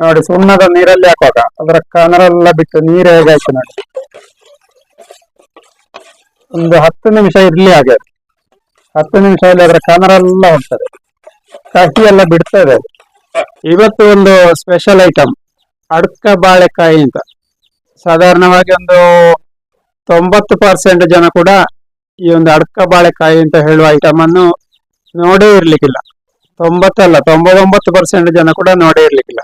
ನೋಡಿ, ಸುಣ್ಣದ ನೀರಲ್ಲಿ ಹಾಕುವಾಗ, ಅದರ ಕನರೆಲ್ಲ ಬಿಟ್ಟು ನೀರು ಹೇಗಾಯ್ತು ನೋಡಿ. ಒಂದು ಹತ್ತು ನಿಮಿಷ ಇರ್ಲಿ ಹಾಗೆ. ಹತ್ತು ನಿಮಿಷದಲ್ಲಿ ಅದರ ಕನರೆಲ್ಲ ಹೋಗ್ತದೆ ಕಹಿ ಎಲ್ಲ ಬಿಡ್ತದೆ ಇವತ್ತು ಒಂದು ಸ್ಪೆಷಲ್ ಐಟಮ್ ಅಡ್ಕ ಬಾಳೆಕಾಯಿ ಅಂತ. ಸಾಧಾರಣವಾಗಿ ಒಂದು ತೊಂಬತ್ತು ಪರ್ಸೆಂಟ್ ಜನ ಕೂಡ ಈ ಒಂದು ಅಡ್ಕ ಬಾಳೆಕಾಯಿ ಅಂತ ಹೇಳುವ ಐಟಮ್ ಅನ್ನು ನೋಡೇ ಇರ್ಲಿಕ್ಕಿಲ್ಲ. ತೊಂಬತ್ತಲ್ಲ, ತೊಂಬತ್ತೊಂಬತ್ತು ಪರ್ಸೆಂಟ್ ಜನ ಕೂಡ ನೋಡೇ ಇರ್ಲಿಕ್ಕಿಲ್ಲ.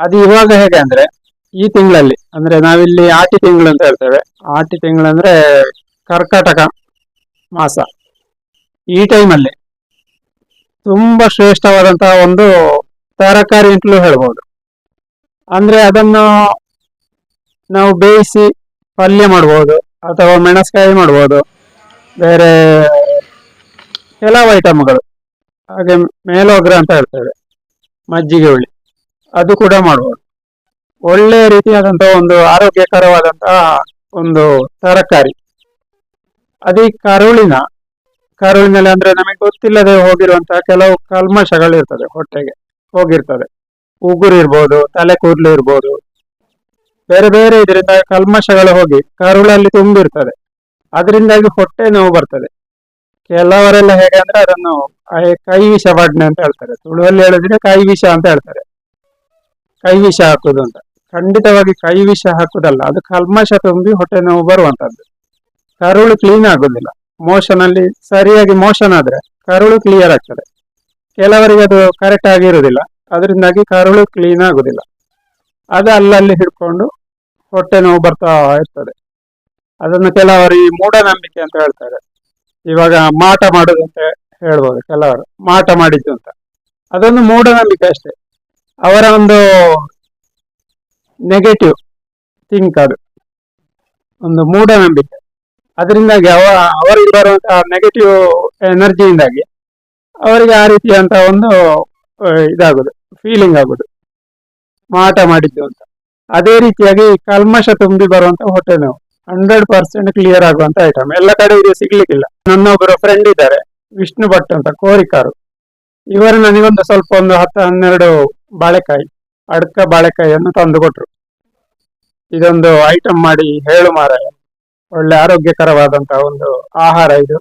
ಅದು ಇವಾಗ ಹೇಗೆ ಅಂದ್ರೆ, ಈ ತಿಂಗಳಲ್ಲಿ, ಅಂದ್ರೆ ನಾವಿಲ್ಲಿ ಆಟಿ ತಿಂಗಳು ಅಂತ ಹೇಳ್ತೇವೆ. ಆಟಿ ತಿಂಗಳು ಅಂದ್ರೆ ಕರ್ಕಾಟಕ ಮಾಸ. ಈ ಟೈಮಲ್ಲಿ ತುಂಬಾ ಶ್ರೇಷ್ಠವಾದಂತಹ ಒಂದು ತರಕಾರಿ ಅಂತಲೂ ಹೇಳ್ಬೋದು. ಅಂದ್ರೆ ಅದನ್ನು ನಾವು ಬೇಯಿಸಿ ಪಲ್ಯ ಮಾಡ್ಬೋದು, ಅಥವಾ ಮೆಣಸ್ಕಾಯಿ ಮಾಡ್ಬೋದು, ಬೇರೆ ಕೆಲವು ಐಟಮ್ಗಳು ಹಾಗೆ ಮೇಲೋಗ್ರ ಅಂತ ಹೇಳ್ತೇವೆ, ಮಜ್ಜಿಗೆ ಹುಳಿ. ಅದು ಕೂಡ ಮಾಡ್ಬೋದು ಒಳ್ಳೆ ರೀತಿಯಾದಂತಹ ಒಂದು ಆರೋಗ್ಯಕರವಾದಂತಹ ಒಂದು ತರಕಾರಿ. ಅದೇ ಕರುಳಿನ, ಕರುಳಿನಲ್ಲಿ ಅಂದ್ರೆ ನಮಗೆ ಗೊತ್ತಿಲ್ಲದೆ ಹೋಗಿರುವಂತಹ ಕೆಲವು ಕಲ್ಮಶಗಳು ಇರ್ತದೆ ಹೊಟ್ಟೆಗೆ, ಹೋಗಿರ್ತದೆ. ಉಗುರು ಇರ್ಬೋದು, ತಲೆ ಕೂದಲು ಇರ್ಬೋದು. ಬೇರೆ ಬೇರೆ ಇದರಿಂದ ಕಲ್ಮಶಗಳು ಹೋಗಿ ಕರುಳಲ್ಲಿ ತುಂಬಿರ್ತದೆ. ಅದರಿಂದಾಗಿ ಹೊಟ್ಟೆ ನೋವು ಬರ್ತದೆ. ಕೆಲವರೆಲ್ಲ ಹೇಗೆ ಅಂದ್ರೆ ಅದನ್ನು ಕೈ ವಿಷ ಬಡ್ನೆ ಅಂತ ಹೇಳ್ತಾರೆ. ತುಳುವಲ್ಲಿ ಹೇಳಿದ್ರೆ ಕೈ ವಿಷ ಅಂತ ಹೇಳ್ತಾರೆ. ಕೈ ವಿಷ ಹಾಕುದು ಅಂತ. ಖಂಡಿತವಾಗಿ ಕೈ ವಿಷ ಹಾಕುದಲ್ಲ, ಅದು ಕಲ್ಮಶ ತುಂಬಿ ಹೊಟ್ಟೆ ನೋವು ಬರುವಂತದ್ದು. ಕರುಳು ಕ್ಲೀನ್ ಆಗುದಿಲ್ಲ. ಮೋಷನ್ ಅಲ್ಲಿ ಸರಿಯಾಗಿ ಮೋಷನ್ ಆದ್ರೆ ಕರುಳು ಕ್ಲಿಯರ್ ಆಗ್ತದೆ. ಕೆಲವರಿಗೆ ಅದು ಕರೆಕ್ಟ್ ಆಗಿರುವುದಿಲ್ಲ ಅದರಿಂದಾಗಿ ಕರುಳು ಕ್ಲೀನ್ ಆಗುದಿಲ್ಲ. ಅದು ಅಲ್ಲಲ್ಲಿ ಹಿಡ್ಕೊಂಡು ಹೊಟ್ಟೆ ನೋವು ಬರ್ತಾ ಇರ್ತದೆ. ಅದನ್ನು ಕೆಲವರು ಈ ಮೂಢನಂಬಿಕೆ ಅಂತ ಹೇಳ್ತಾರೆ. ಇವಾಗ ಮಾಟ ಮಾಡುದು ಅಂತ ಹೇಳ್ಬೋದು ಕೆಲವರು. ಮಾಟ ಮಾಡಿದ್ದು ಅಂತ. ಅದೊಂದು ಮೂಢನಂಬಿಕೆ ಅಷ್ಟೇ. ಅವರ ಒಂದು ನೆಗೆಟಿವ್ ಥಿಂಕ್ ಅದು ಒಂದು ಮೂಢನಂಬಿಕೆ. ಅದರಿಂದಾಗಿ ಅವ ಅವರಿಗೆ ಬರುವಂತಹ ನೆಗೆಟಿವ್ ಎನರ್ಜಿಯಿಂದಾಗಿ ಅವರಿಗೆ ಆ ರೀತಿಯಂತ ಒಂದು ಇದಾಗುದು ಫೀಲಿಂಗ್ ಆಗುದು. ಮಾಟ ಮಾಡಿದ್ದು ಅಂತ. ಅದೇ ರೀತಿಯಾಗಿ ಕಲ್ಮಶ ತುಂಬಿ ಬರುವಂತ ಹೊಟ್ಟೆ ನೋವು ಹಂಡ್ರೆಡ್ ಪರ್ಸೆಂಟ್ ಕ್ಲಿಯರ್ ಆಗುವಂತ ಐಟಮ್ ಎಲ್ಲ ಕಡೆ ಇದು ಸಿಗ್ಲಿಕ್ಕಿಲ್ಲ. ನನ್ನೊಬ್ಬರು ಫ್ರೆಂಡ್ ಇದ್ದಾರೆ ವಿಷ್ಣು ಭಟ್ ಅಂತ ಕೋರಿಕಾರು. ಇವರು ನನಗೊಂದು ಸ್ವಲ್ಪ ಒಂದು ಹತ್ತು, ಹನ್ನೆರಡು ಬಾಳೆಕಾಯಿ, ಅಡ್ಕ ಬಾಳೆಕಾಯಿಯನ್ನು ತಂದು ಕೊಟ್ರು ಇದೊಂದು ಐಟಮ್ ಮಾಡಿ ಹೇಳು ಮಾರಾಯ. ಒಳ್ಳೆ ಆರೋಗ್ಯಕರವಾದಂತಹ ಒಂದು ಆಹಾರ ಇದು.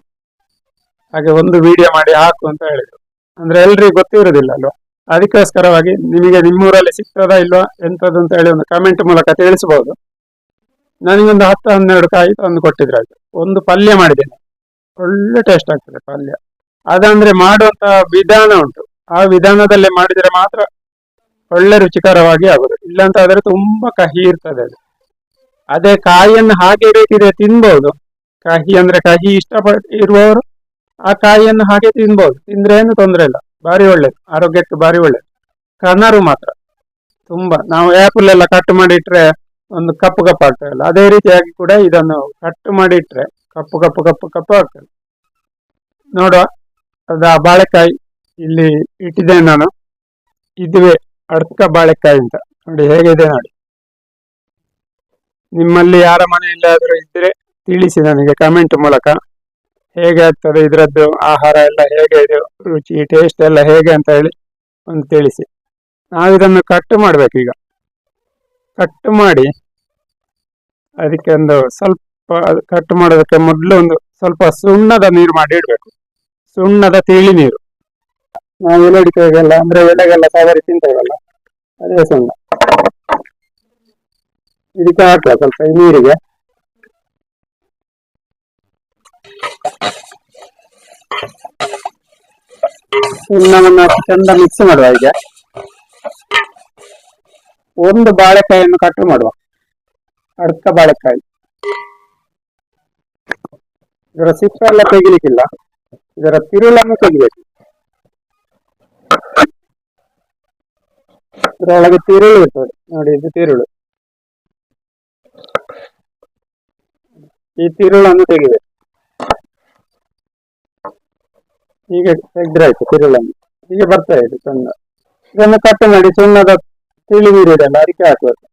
ಹಾಗೆ ಒಂದು ವಿಡಿಯೋ ಮಾಡಿ ಹಾಕು ಅಂತ ಹೇಳಿದ್ರು. ಅಂದ್ರೆ ಎಲ್ರಿಗೂ ಗೊತ್ತಿರೋದಿಲ್ಲ ಅಲ್ವಾ? ಅದಕ್ಕೋಸ್ಕರವಾಗಿ ನಿಮಗೆ ನಿಮ್ಮೂರಲ್ಲಿ ಸಿಗ್ತದಾ ಇಲ್ವಾ ಎಂಥದ್ದು ಅಂತ ಹೇಳಿ ಒಂದು ಕಮೆಂಟ್ ಮೂಲಕ ತಿಳಿಸಬಹುದು. ನನಗೊಂದು ಹತ್ತು ಹನ್ನೆರಡು ಕಾಯಿ ತಂದು ಕೊಟ್ಟಿದ್ರೆ ಅದು ಒಂದು ಪಲ್ಯ ಮಾಡಿದ್ದೇನೆ. ಒಳ್ಳೆ ಟೇಸ್ಟ್ ಆಗ್ತದೆ ಪಲ್ಯ. ಅದಂದ್ರೆ ಮಾಡುವಂತ ವಿಧಾನ ಉಂಟು. ಆ ವಿಧಾನದಲ್ಲೇ ಮಾಡಿದ್ರೆ ಮಾತ್ರ ಒಳ್ಳೆ ರುಚಿಕರವಾಗಿ ಆಗುದು ಇಲ್ಲಂತ ಆದ್ರೆ ತುಂಬಾ ಕಹಿ ಇರ್ತದೆ ಅದು. ಅದೇ ಕಾಯಿಯನ್ನು ಹಾಗೆ ಬೇಕಿದ್ರೆ ತಿನ್ಬಹುದು ಕಹಿ ಅಂದ್ರೆ ಕಹಿ ಇಷ್ಟಪಟ್ಟು ಇರುವವರು ಆ ಕಾಯಿಯನ್ನು ಹಾಗೆ ತಿನ್ಬಹುದು ತಿಂದ್ರೆ ಏನು ತೊಂದರೆ ಇಲ್ಲ. ಭಾರಿ ಒಳ್ಳೇದು. ಆರೋಗ್ಯಕ್ಕೆ ಭಾರಿ ಒಳ್ಳೇದು. ಕನರು ಮಾತ್ರ. ತುಂಬಾ. ನಾವು ಆಪಲ್ ಎಲ್ಲ ಕಟ್ ಮಾಡಿ ಇಟ್ರೆ ಒಂದು ಕಪ್ಪು ಕಪ್ಪು ಆಗ್ತದಲ್ಲ ಅದೇ ರೀತಿಯಾಗಿ ಕೂಡ ಇದನ್ನು ಕಟ್ ಮಾಡಿ ಇಟ್ರೆ ಕಪ್ಪು ಕಪ್ಪು ಕಪ್ಪು ಕಪ್ಪು ಆಗ್ತದೆ. ನೋಡುವ. ಅದ ಬಾಳೆಕಾಯಿ ಇಲ್ಲಿ ಇಟ್ಟಿದ್ದೇನೆ ನಾನು. ಇದುವೇ ಅಡ್ಕ ಬಾಳೆಕಾಯಿ ಅಂತ. ನೋಡಿ ಹೇಗಿದೆ ನೋಡಿ. ನಿಮ್ಮಲ್ಲಿ ಯಾರ ಮನೆಯಲ್ಲಾದ್ರೂ ಇದ್ರೆ ತಿಳಿಸಿ ನನಗೆ ಕಮೆಂಟ್ ಮೂಲಕ. ಹೇಗೆ ಆಗ್ತದೆ ಇದರದ್ದು ಆಹಾರ ಎಲ್ಲ ಹೇಗೆ ಇದೆ, ರುಚಿ ಟೇಸ್ಟ್ ಎಲ್ಲ ಹೇಗೆ ಅಂತ ಹೇಳಿ ಒಂದು ತಿಳಿಸಿ. ನಾವಿದನ್ನು ಕಟ್ ಮಾಡ್ಬೇಕು ಈಗ. ಕಟ್ ಮಾಡಿ ಅದಕ್ಕೆ ಒಂದು ಸ್ವಲ್ಪ ಕಟ್ ಮಾಡೋದಕ್ಕೆ ಮೊದಲು ಒಂದು ಸ್ವಲ್ಪ ಸುಣ್ಣದ ನೀರು ಮಾಡಿ ಇಡ್ಬೇಕು. ಸುಣ್ಣದ ತಿಳಿ ನೀರು. ನಾವು ಎಲೆಡಿಕೆಗೆಲ್ಲ ಅಂದ್ರೆ ಎಲೆಗೆಲ್ಲ ಸವರಿ ತಿಂತೇವಲ್ಲ ಅದೇ ಸುಣ್ಣ ಇದಕ್ಕೆ ಹಾಕುವ ಸ್ವಲ್ಪ ಈ ನೀರಿಗೆ ಸುಣ್ಣವನ್ನು ಹಾಕಿ ಚಂದ ಮಿಕ್ಸ್ ಮಾಡುವ ಈಗ ಒಂದು ಬಾಳೆಕಾಯಿಯನ್ನು ಕಟ್ ಮಾಡುವ ಅರ್ಧ ಬಾಳೆಕಾಯಿ ಇದರ ಸಿಪ್ಪೆ ಎಲ್ಲ ತೆಗಿಲಿಕ್ಕಿಲ್ಲ ಇದರ ತಿರುಳನ್ನು ತೆಗಿಬೇಕು ಇದರೊಳಗೆ ತಿರುಳು ಇರ್ತದೆ. ನೋಡಿ, ಇದು ತಿರುಳು. ಈ ತಿರುಳನ್ನು ತೆಗಿಬೇಕು ಈಗ ತೆಗ್ದ್ರಾಯ್ತು ತಿರುಳನ್ನು. ಹೀಗೆ ಬರ್ತಾ ಇದೆ ಚಂದ. ಇದನ್ನು ಕಟ್ ಮಾಡಿ ಸುಣ್ಣದ ತಿಳಿ ನೀರಿದೆಲ್ಲ ಅದಕ್ಕೆ ಹಾಕ್ಬೇಕು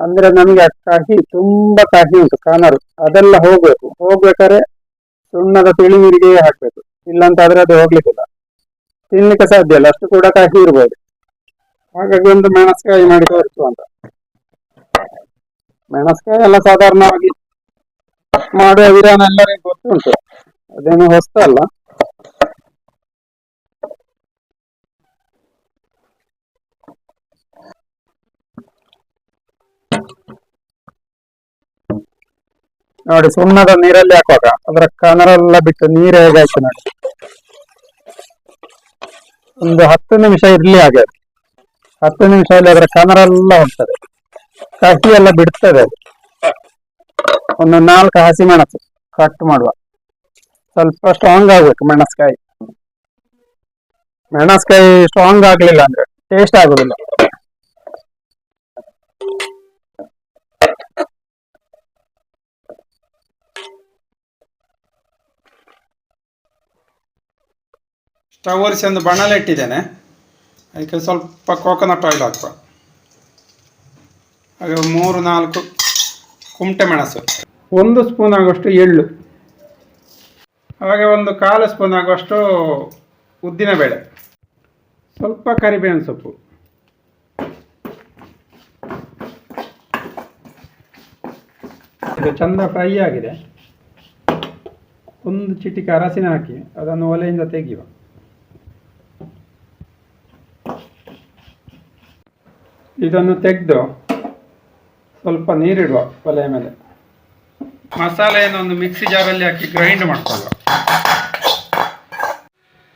ಅಂದ್ರೆ ನಮ್ಗೆ ಕಹಿ, ತುಂಬಾ ಕಹಿ ಉಂಟು, ಕಾನರು. ಅದೆಲ್ಲ ಹೋಗ್ಬೇಕು. ಹೋಗ್ಬೇಕಾದ್ರೆ ಸುಣ್ಣದ ತಿಳಿ ನೀರಿಗೆ ಹಾಕ್ಬೇಕು. ಇಲ್ಲಂತ ಆದ್ರೆ ಅದು ಹೋಗ್ಲಿಕ್ಕಿಲ್ಲ. ತಿನ್ಲಿಕ್ಕೆ ಸಾಧ್ಯ ಇಲ್ಲ. ಅಷ್ಟು ಕೂಡ ಕಹಿ ಇರ್ಬೋದು. ಹಾಗಾಗಿ ಒಂದು ಮೆಣಸ್ಕಾಯಿ ಮಾಡಿ ತೋರಿಸು ಅಂತ. ಮೆಣಸ್ಕಾಯಿ ಎಲ್ಲ ಸಾಧಾರಣವಾಗಿ ಮಾಡುವ ವಿಧಾನ ಎಲ್ಲರಿಗೂ ಗೊತ್ತುಂಟು. ಅದೇನು ಹೊಸ್ತಲ್ಲ ನೋಡಿ, ಸುಣ್ಣದ ನೀರಲ್ಲಿ ಹಾಕುವಾಗ, ಅದರ ಕನರೆಲ್ಲ ಬಿಟ್ಟು ನೀರು ಹೇಗಾಯ್ತು ನೋಡಿ. ಒಂದು ಹತ್ತು ನಿಮಿಷ ಇರ್ಲಿ ಹಾಗೆ. ಹತ್ತು ನಿಮಿಷದಲ್ಲಿ ಅದರ ಕನರೆಲ್ಲ ಹೋಗ್ತದೆ ಕಹಿ ಎಲ್ಲ ಬಿಡ್ತದೆ. ಒಂದು ನಾಲ್ಕು ಹಸಿ ಮೆಣಸು ಕಟ್ ಮಾಡುವ. ಸ್ವಲ್ಪ ಸ್ಟ್ರಾಂಗ್ ಆಗ್ಬೇಕು ಮೆಣಸ್ಕಾಯಿ. ಮೆಣಸ್ಕಾಯಿ ಸ್ಟ್ರಾಂಗ್ ಆಗ್ಲಿಲ್ಲ ಅಂದ್ರೆ ಟೇಸ್ಟ್ ಆಗುದಿಲ್ಲ. ಸ್ಟವ್ ಒರೆಸಿ ಒಂದು ಬಣಲೆ ಇಟ್ಟಿದ್ದೇನೆ. ಅದಕ್ಕೆ ಸ್ವಲ್ಪ ಕೋಕೋನಟ್ ಆಯಿಲ್ ಹಾಕುವ ಹಾಗೆ ಮೂರು ನಾಲ್ಕು ಕುಮಟೆ ಮೆಣಸು. ಒಂದು ಸ್ಪೂನ್ ಆಗುವಷ್ಟು ಎಳ್ಳು. ಹಾಗೆ ಒಂದು ಕಾಲು ಸ್ಪೂನ್ ಆಗುವಷ್ಟು ಉದ್ದಿನಬೇಳೆ. ಸ್ವಲ್ಪ ಕರಿಬೇವಿನ ಸೊಪ್ಪು. ಇದು ಚಂದ ಫ್ರೈ ಆಗಿದೆ. ಒಂದು ಚಿಟಿಕೆ ಅರಸಿನ ಹಾಕಿ ಅದನ್ನು ಒಲೆಯಿಂದ ತೆಗೆಯುವ. ಇದನ್ನು ತೆಗೆದು ಸ್ವಲ್ಪ ನೀರಿಡುವ ಒಲೆಯ ಮೇಲೆ. ಮಸಾಲೆಯನ್ನು ಒಂದು ಮಿಕ್ಸಿ ಜಾರಲ್ಲಿ ಹಾಕಿ ಗ್ರೈಂಡ್ ಮಾಡ್ಕೊಳ್ಳುವ.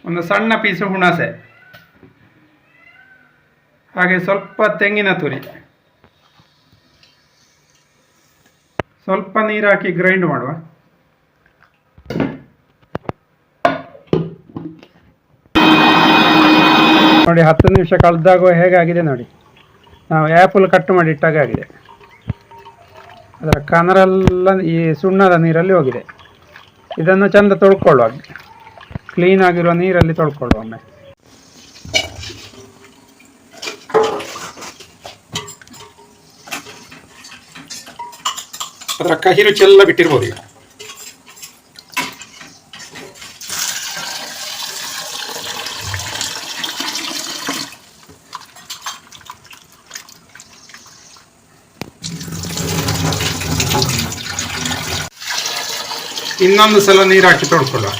ಒಂದು ಸಣ್ಣ ಪೀಸು ಹುಣಸೆ. ಹಾಗೆ ಸ್ವಲ್ಪ ತೆಂಗಿನ ತುರಿ. ಸ್ವಲ್ಪ ನೀರು ಹಾಕಿ ಗ್ರೈಂಡ್ ಮಾಡುವ. ನೋಡಿ, ಹತ್ತು ನಿಮಿಷ ಕಳೆದಾಗ ಹೇಗಾಗಿದೆ ನೋಡಿ. ನಾವು ಆ್ಯಪಲ್ ಕಟ್ ಮಾಡಿ ಇಟ್ಟಾಗ ಆಗಿದೆ. ಅದರ ಕನರೆಲ್ಲ ಈ ಸುಣ್ಣದ ನೀರಲ್ಲಿ ಹೋಗಿದೆ. ಇದನ್ನು ಚೆಂದ ತೊಳ್ಕೊಳ್ಳುವ ಕ್ಲೀನ್ ಆಗಿರುವ ನೀರಲ್ಲಿ ತೊಳ್ಕೊಳ್ಳುವ ಒಮ್ಮೆ. ಅದರ ಕಹಿರು ಚೆಲ್ಲ ಬಿಟ್ಟಿರ್ಬೋದು ಈಗ. ಇನ್ನೊಂದು ಸಲ ನೀರು ಹಾಕಿ ತೊಳ್ಕೊಳ್ಳುವ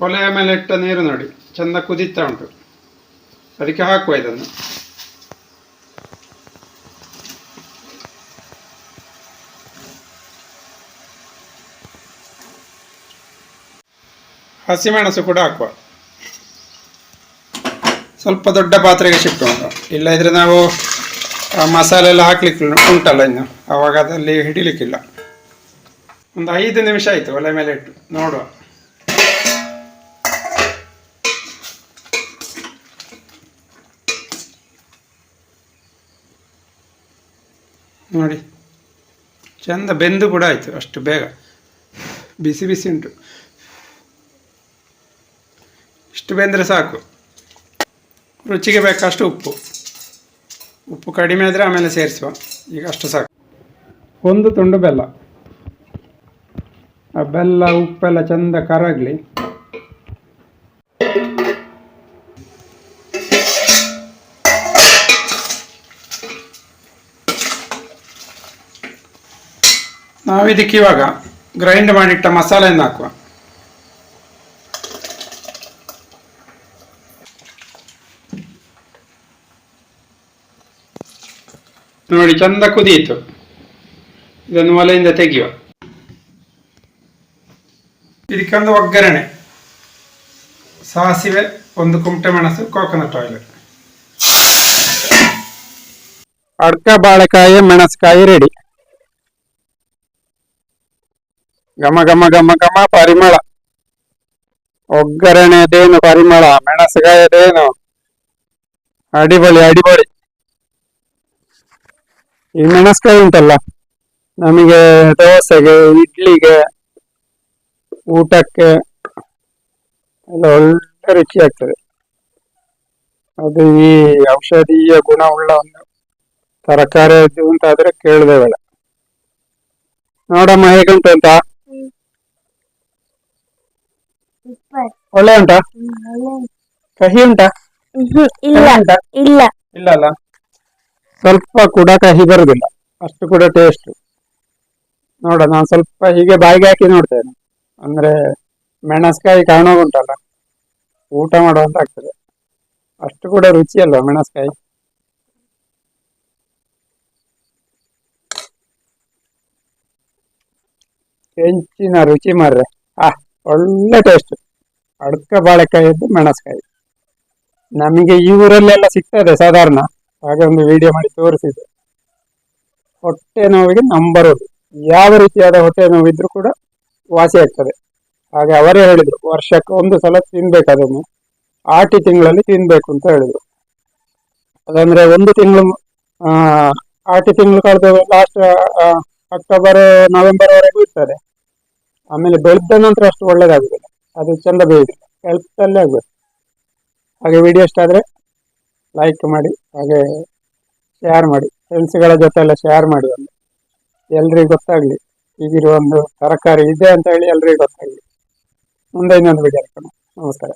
ಒಲೆಯ ಮೇಲೆ ಇಟ್ಟ ನೀರು ನೋಡಿ ಚಂದ ಕುದೀತಾ ಉಂಟು ಅದಕ್ಕೆ ಹಾಕುವ ಇದನ್ನು ಹಸಿಮೆಣಸು ಕೂಡ ಹಾಕುವ. ಸ್ವಲ್ಪ ದೊಡ್ಡ ಪಾತ್ರೆಗೆ ಶಿಫ್ಟ್ ಮಾಡುವ ಇಲ್ಲ ಇದ್ರೆ ನಾವು ಮಸಾಲೆ ಎಲ್ಲ ಹಾಕ್ಲಿಕ್ಕೆ ಉಂಟಲ್ಲ ಇನ್ನು. ಅವಾಗ ಅದಲ್ಲಿ ಹಿಡಿಲಿಕ್ಕಿಲ್ಲ. ಒಂದು ಐದು ನಿಮಿಷ ಆಯಿತು ಒಲೆ ಮೇಲೆ ಇಟ್ಟು ನೋಡುವ. ನೋಡಿ. ಚಂದ ಬೆಂದು ಕೂಡ ಆಯಿತು ಅಷ್ಟು ಬೇಗ. ಬಿಸಿ ಬಿಸಿ ಉಂಟು. ಇಷ್ಟು ಬೆಂದರೆ ಸಾಕು. ರುಚಿಗೆ ಬೇಕಷ್ಟು ಉಪ್ಪು. ಉಪ್ಪು ಕಡಿಮೆ ಆದರೆ ಆಮೇಲೆ ಸೇರಿಸುವ. ಈಗ ಅಷ್ಟು ಸಾಕು. ಒಂದು ತುಂಡು ಬೆಲ್ಲ. ಆ ಬೆಲ್ಲ, ಉಪ್ಪೆಲ್ಲ ಚಂದ ಕರಗಲಿ. ನಾವಿದಕ್ಕೆ ಇವಾಗ ಗ್ರೈಂಡ್ ಮಾಡಿಟ್ಟ ಮಸಾಲೆಯನ್ನು ಹಾಕುವ. ನೋಡಿ ಚಂದ ಕುದಿಯಿತು ಇದನ್ನು ಒಲೆಯಿಂದ ತೆಗೆಯುವ ಇದಕ್ಕೊಂದು ಒಗ್ಗರಣೆ ಸಾಸಿವೆ ಒಂದು ಕುಮಟೆ ಮೆಣಸು ಕೋಕೋನಟ್ ಆಯಿಲ್ ಅಡ್ಕ ಬಾಳೆಕಾಯಿ ಮೆಣಸ್ಕಾಯಿ ರೆಡಿ ಘಮ ಘಮ ಘಮ ಘಮ ಪರಿಮಳ ಒಗ್ಗರಣೆದೇನು ಪರಿಮಳ ಮೆಣಸುಗಾಯದೇನು ಅಡಿಬೊಳಿ ಅಡಿಬೊಳಿ ಈ ಮೆಣಸ್ಕಾಯಿ ಉಂಟಲ್ಲ ನಮಗೆ ದೋಸೆಗೆ ಇಡ್ಲಿಗೆ ಊಟಕ್ಕೆ ಎಲ್ಲ ಒಳ್ಳೆ ರುಚಿ ಆಗ್ತದೆ ಅದು ಈ ಔಷಧೀಯ ಗುಣವುಳ್ಳ ಒಂದು ತರಕಾರಿ ಇದು ಅಂತ ಆದ್ರೆ ಕೇಳದೆ ಬೇಡ. ನೋಡಮ್ಮ ಹೇಗುಂಟು ಅಂತ? ಒಳ್ಳೆ ಉಂಟಾ ಕಹಿ ಉಂಟಾ? ಇಲ್ಲ ಇಲ್ಲ. ಇಲ್ಲ ಅಲ್ಲ? ಸ್ವಲ್ಪ ಕೂಡ ಕಹಿ ಬರುದಿಲ್ಲ. ಅಷ್ಟು ಕೂಡ ಟೇಸ್ಟ್ ನೋಡ ನಾನು ಸ್ವಲ್ಪ ಹೀಗೆ ಬಾಯಿಗೆ ಹಾಕಿ ನೋಡ್ತೇನೆ. ಅಂದ್ರೆ ಮೆಣಸ್ಕಾಯಿ ಕಾಣೋಗುಂಟಲ್ಲ ಊಟ ಮಾಡುವಂತ ಆಗ್ತದೆ. ಅಷ್ಟು ಕೂಡ ರುಚಿ ಅಲ್ವಾ ಮೆಣಸ್ಕಾಯಿ ರುಚಿ ಮಾರ್ರೆ. ಆ, ಒಳ್ಳೆ ಟೇಸ್ಟ್ ಅಡ್ಕ ಬಾಳೆಕಾಯಿದ್ದು ಮೆಣಸ್ಕಾಯಿ. ನಮಗೆ ಈ ಊರಲ್ಲೆಲ್ಲ ಸಿಗ್ತದೆ ಸಾಧಾರಣ. ಹಾಗೆ ಒಂದು ವಿಡಿಯೋ ಮಾಡಿ ತೋರಿಸಿದೆ ಹೊಟ್ಟೆ ನೋವಿಗೆ ನಂಬರ್ ಒಂದು. ಯಾವ ರೀತಿಯಾದ ಹೊಟ್ಟೆ ನೋವಿದ್ರು ಕೂಡ ವಾಸಿ ಆಗ್ತದೆ. ಹಾಗೆ ಅವರೇ ಹೇಳಿದ್ರು, ವರ್ಷಕ್ಕೆ ಒಂದು ಸಲ ತಿನ್ಬೇಕು ಅದನ್ನು. ಆಟಿ ತಿಂಗಳಲ್ಲಿ ತಿನ್ಬೇಕು ಅಂತ ಹೇಳಿದ್ರು. ಅದಂದ್ರೆ ಒಂದು ತಿಂಗಳು ಆಟಿ ತಿಂಗಳು ಕಳೆದ ಲಾಸ್ಟ್ ಅಕ್ಟೋಬರ್ ನವೆಂಬರ್ ವರೆಗೂ ಇರ್ತದೆ. ಆಮೇಲೆ ಬೆಳೆದ ನಂತರ ಅಷ್ಟು ಒಳ್ಳೇದಾಗುದಿಲ್ಲ. ಅದು ಚಂದ ಹೆಲ್ತ್ ಅಲ್ಲೇ ಆಗ್ಬೇಕು ಹಾಗೆ ವಿಡಿಯೋ ಇಷ್ಟ ಲೈಕ್ ಮಾಡಿ, ಹಾಗೆ ಶೇರ್ ಮಾಡಿ. ಫ್ರೆಂಡ್ಸ್ಗಳ ಜೊತೆ ಎಲ್ಲ ಶೇರ್ ಮಾಡಿ ಒಂದು. ಎಲ್ರಿಗೂ ಗೊತ್ತಾಗ್ಲಿ ಈಗಿರುವ ಒಂದು ತರಕಾರಿ ಇದೆ ಅಂತ ಹೇಳಿ ಎಲ್ರಿಗೂ ಗೊತ್ತಾಗ್ಲಿ. ಮುಂದೆ ಇನ್ನೊಂದು ವಿಚಾರ ನಮಸ್ಕಾರ.